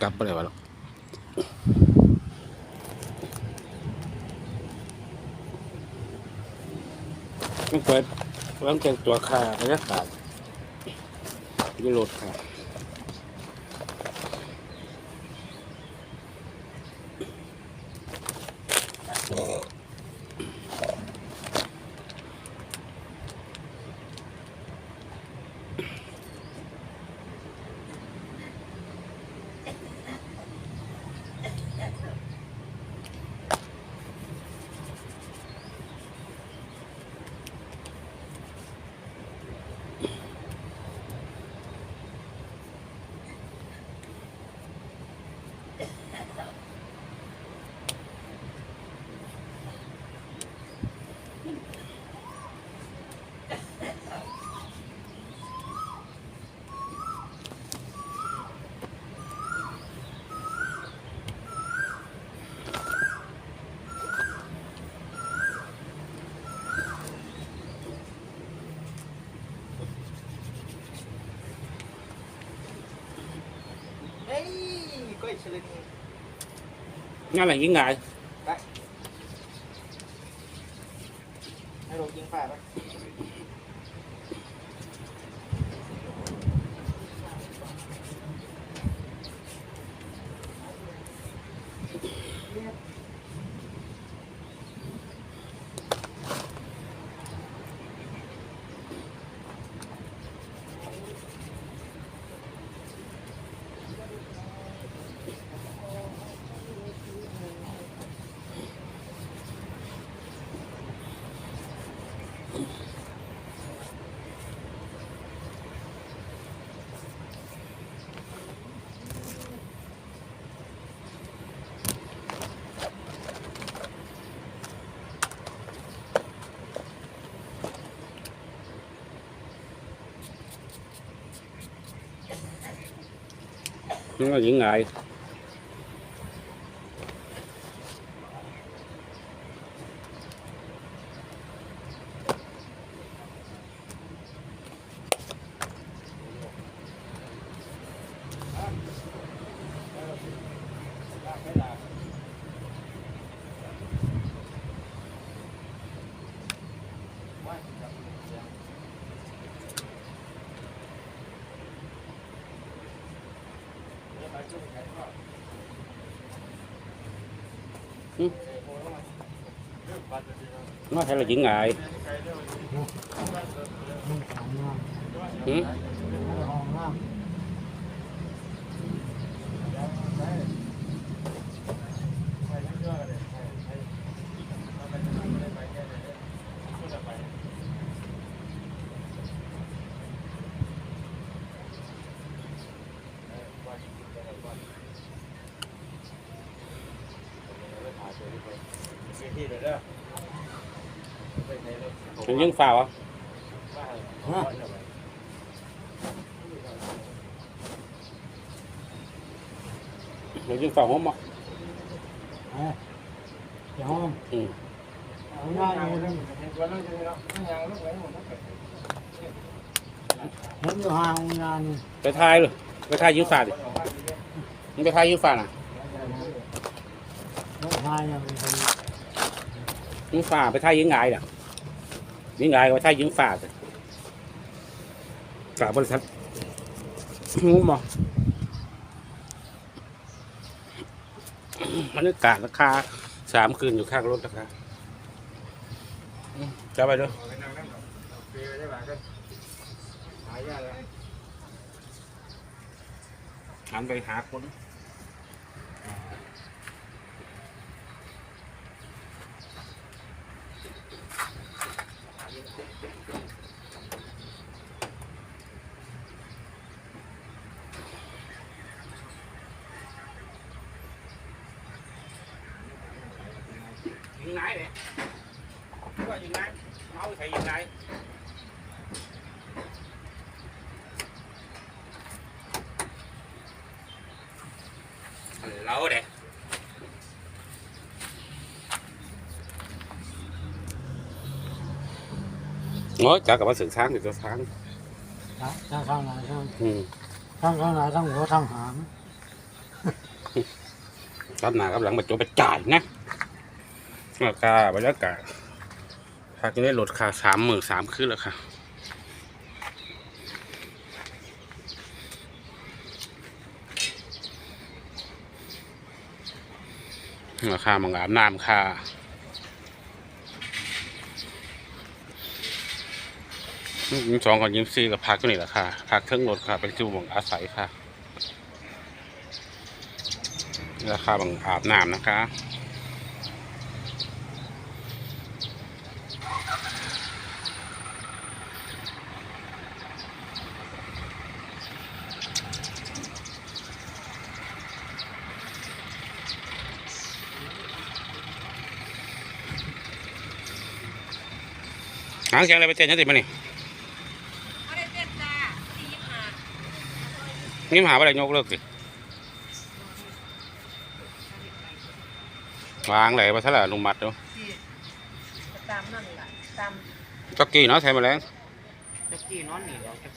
กลับไปเลยวะลูกต้องเปิดต้องแต่งตัวคาบรรยากาศยุโรปค่ะ ฮ้ยก้อยเฉลิมงานอะไรยิ่งไง ให้เรายิงฝ่าไปงานอะไรยิ่งไง nó hay là chuyện ngại มันขายงาม ừ? ห้องงาม mình dân phào á ฮะ mình dân phào không mà เอ้ยเดี๋ยวห้อง ừ. เอาง่ายเลยนะเห็นอยู่ห่างงานนี่ไปทายเลยไปทายยืมฝาดิมึงไปทายยืมฝาน่ะรถพายยังเป็น ยืมฝาไปทายยืมงายน่ะยืมงายก็ไปทายยืมฝาสิฝาบริษัทงูมอบรรยากาศราคาสามคืนอยู่ข้างรถราคาอืมจะไปด้วยหันไปหาคน ยิงไหนเนี่ยว่ายิงไหนเอาไปใส่ยิงไหน lâu đấy nói chả cả bác sự sáng thì cho sáng ทั้งข้างไหนทั้ง ừ. ทั้งข้างไหนทั้งหัวทั้งหางรับหน้ากับหลังมาโจไปจ่ายนะราคาบรรยากาศพากินได้ลดค่าสามหมื่นสามขึ้นแล้วค่ะราคามังอาบน้ำค่ะ ยิ้มสองกับยิ้มสี่กับพักตัวนี้แหละค่ะพักเครื่องรถค่ะ เป็นจูบังอาศัยค่ะราคาบังอาบน้ำนะคะหางเสียงอะไรไปเต้นยังติดมานี่ ไม่ได้เต้นจ้าสี่ยี่ห้า นี่มหาอะไรยกเลิกสิวางไหลมาซะละลุงมัดเนาะสี่ตามนั่นแหละตามจ็อกกี้เนาะใส่มาแล้วจะกี่นอนหนีเราจะ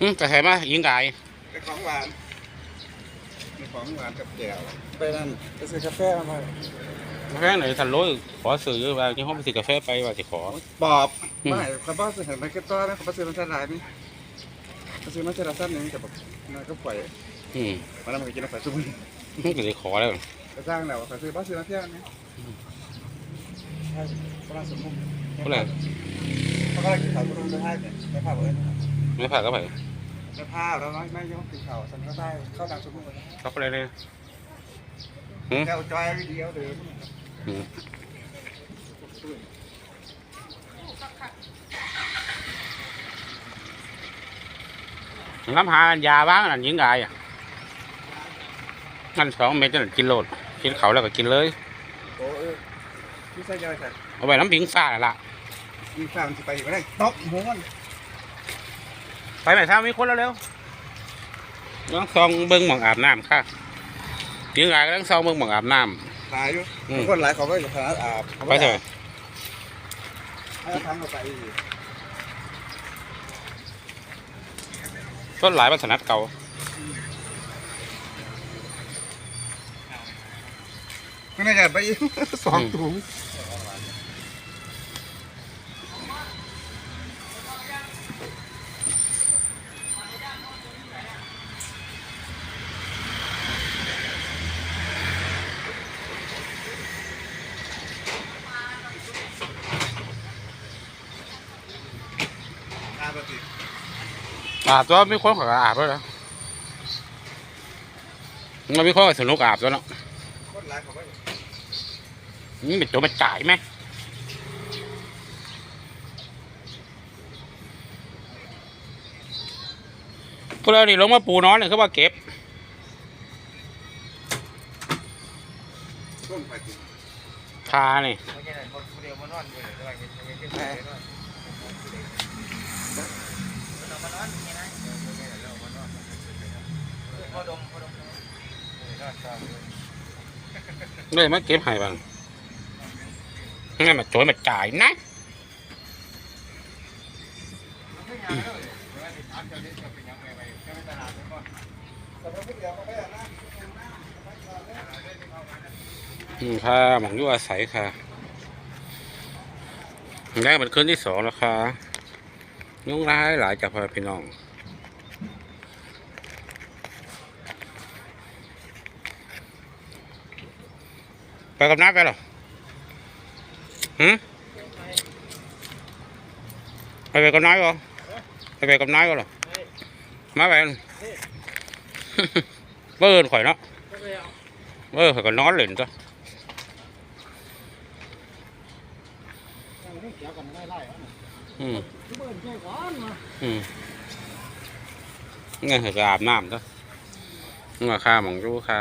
อืมแต่ใส่มายิงไก่ไปของหวานมีของหวานกับแก้วไปนั่นไปซื้อกาแฟมา แพงไหนทันโลขอซื้อว่าที่ห้องไปซื้อกาแฟไปว่าสิขอปอบอืม ไม่เขาบอกซื้อเห็นไหมก็ต้อนนะเขาบอกซื้อมันสลายนี่เขาซื้อมันสลายสั้นนึงแต่แบบนั่นก็ปล่อยอืมมันแล้วมันก็กินแล้วไปซุ่มมันก็สิขอแล้วก็สร้างแล้วเขาซื้อบ้านซื้อมาเที่ยวนี่ใช่ประมาณสมมุติเท่าไหร่เขาก็เลยกินข้าวตุ้มไปให้เนี่ยไปผ้าเบิร์ดไม่ผ่าก็ไปไปผ้าแล้วไม่ไม่ยกกินข้าวฉันก็ได้เข้าตามสมมุติก็ไปเลยเลยแก้วจอยวิดีโอเดิมอืม น้ำหายาบ้างนั่นยิงไก่อะนั่นสองเม็ดนั่นกินโลดกินเขาแล้วก็กินเลยโอ้เออพี่ใส่ยอยใส่เอาไปน้ำพิงฟ้าน่ะล่ะมีข้าวมันจะไปอยู่ไม่ได้ตบหัวมันไปไหนท้ามีคนแล้วเร็วๆต้องซองเบิ้งหมองอาบน้ำค่ะยิงไก่ก็ต้องซองเบิ้งหมองอาบน้ ตายอยู่อืม คนหลายเขาก็อยู่ขนาดอาบำไปเถอะให้ทางเราไปอีกต้นหลายวัฒนัดเก่าก็น่าจะไปอีก สองถุง อาบตัวมีคนเขาก็อาบแล้วนะมันมีคนก็สนุกอาบแล้วเนาะคนหลายเขาก็อยู่นี่เป็นตัวมาจ่ายไหมพวกเรานี่ลงมาปูนอนเนี่ยเขาว่าเก็บร่วมไปกินคานี่ไม่ใช่คนเดียวมานอนอยู่ พอดมพอดมเลยมาเก็บให้บ้างงั้นมาโจยมาจ่ายนะอืมค่ะหมองยู่อาศัยค่ะได้เป็นคืนที่สองแล้วค่ะยุ่งร้ายหลายจากพ่อพี่น้อง ไปกับน้าไปเหรอหืมไปไปกับน้าก่อนไปไปกับน้าก่อนเหรอมาไปเบิ่นข่อยเนาะเออข่อยก็นอนเล่นจ้ะเกี่ยวกันได้ไล่อืมเบิร์นแค่ก่อนมาอืมงั้นข่อยก็อาบน้ำจ้ะงั้นค่าหมองรู้ค่า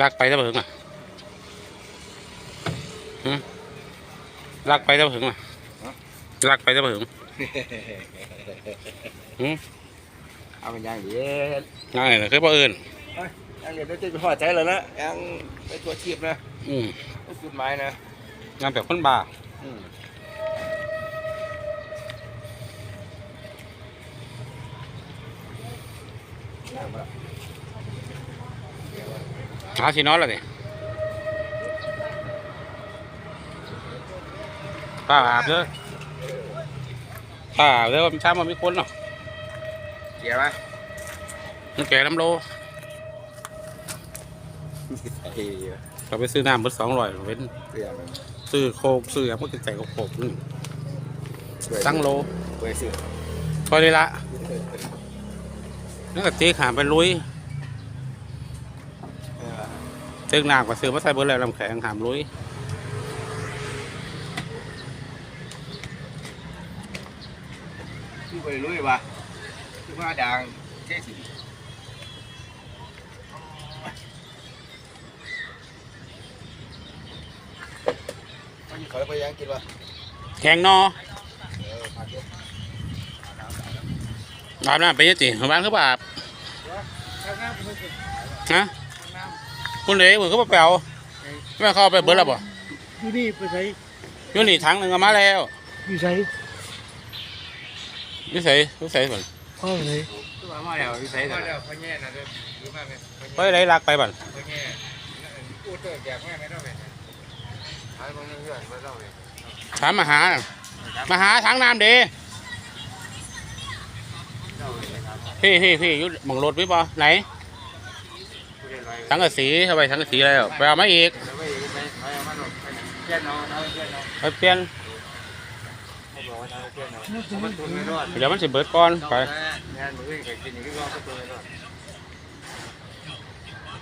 ลากไปซะเพิ่งอะหืมลากไปซะเพิ่งอะลากไปซะเพิ่งหืมเอาเป็นอย่างเดียวง่ายเลยคือบ่อื่นยังเดี๋ยวจะไปพอใจแล้วนะยังไปตัวชีพนะ อืมต้องจุดหมายนะงานแบบคนบ้าอืมหา สินอนแล้วนี่ป้าอาบเด้อป้าอาบเด้อว่ามันช้ามันมีคนเนาะเกี่ยวไหมมันแก่น้ำโลเฮ้ยเราไปซื้อน้ำเพิ่สองร้อยเว้นเกี่ยวไหมซื้อโคกซื้ออย่างมันก็ใจกับโคกนี่ตั้งโลเว้ยซื้อพอดีละนั่นก็ตีขามไปลุย เจ้งน้ำก็ซื้อมาใส่เบอร์แล้วลำแข็งขามลุยซื้อไปลุยป่ะซื้อมาดังแค่สิเขาไปยังกินวะแข็งนออาบน้ำไปยังจีบ้านเขาบอาบนะ คุณเอ๋เหมือนเขาไปเปล่าแม่เข้าไปเบิร์ดแล้วบ่อยู่นี่ไปใช้อยู่นี่ถังหนึ่งเอามาแล้วอยู่ใช้นิสัยนิสัยบ่นพ่อไหนซื้อมามาแล้วพี่ใส่มาแล้วพ่อแง่นะเด้อซื้อมาไหมไปไหนรักไปบ่นพ่อแง่กูเตอร์แจกแม่ไม่ต้องเลยหายมึงยังเยอะไม่ต้องเลยถามมาหาน่ะมาหาถังน้ำเด้พี่พี่พี่อยุดบังรถไว้ป่ะไหน ถังกระสีเข้าไปถังกระสีแล้วไปเอามาอีกไปไปไปเอามาหน่อยเพื่อนเอาเพื่อนน้องไปเปลี่ยนเขาบอาเอาเพื่อนน้องมันตุนไม่รอดเดี๋ยวมันสิเบิดก่อนไปงานมือกินอย่างนี้ก็ตุนไม่รอด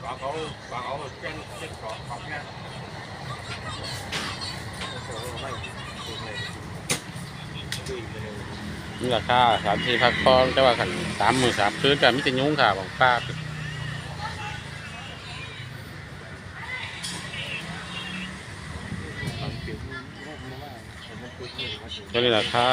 ฝากเขาเขาเป็นเช็คของของเนี่ยนี่ราคาสามสี่พักพอนแต่ว่าขันสามหมื่นสามคืนแต่ไม่จะยุ่งค่ะของป้า ตัวนี้ราคา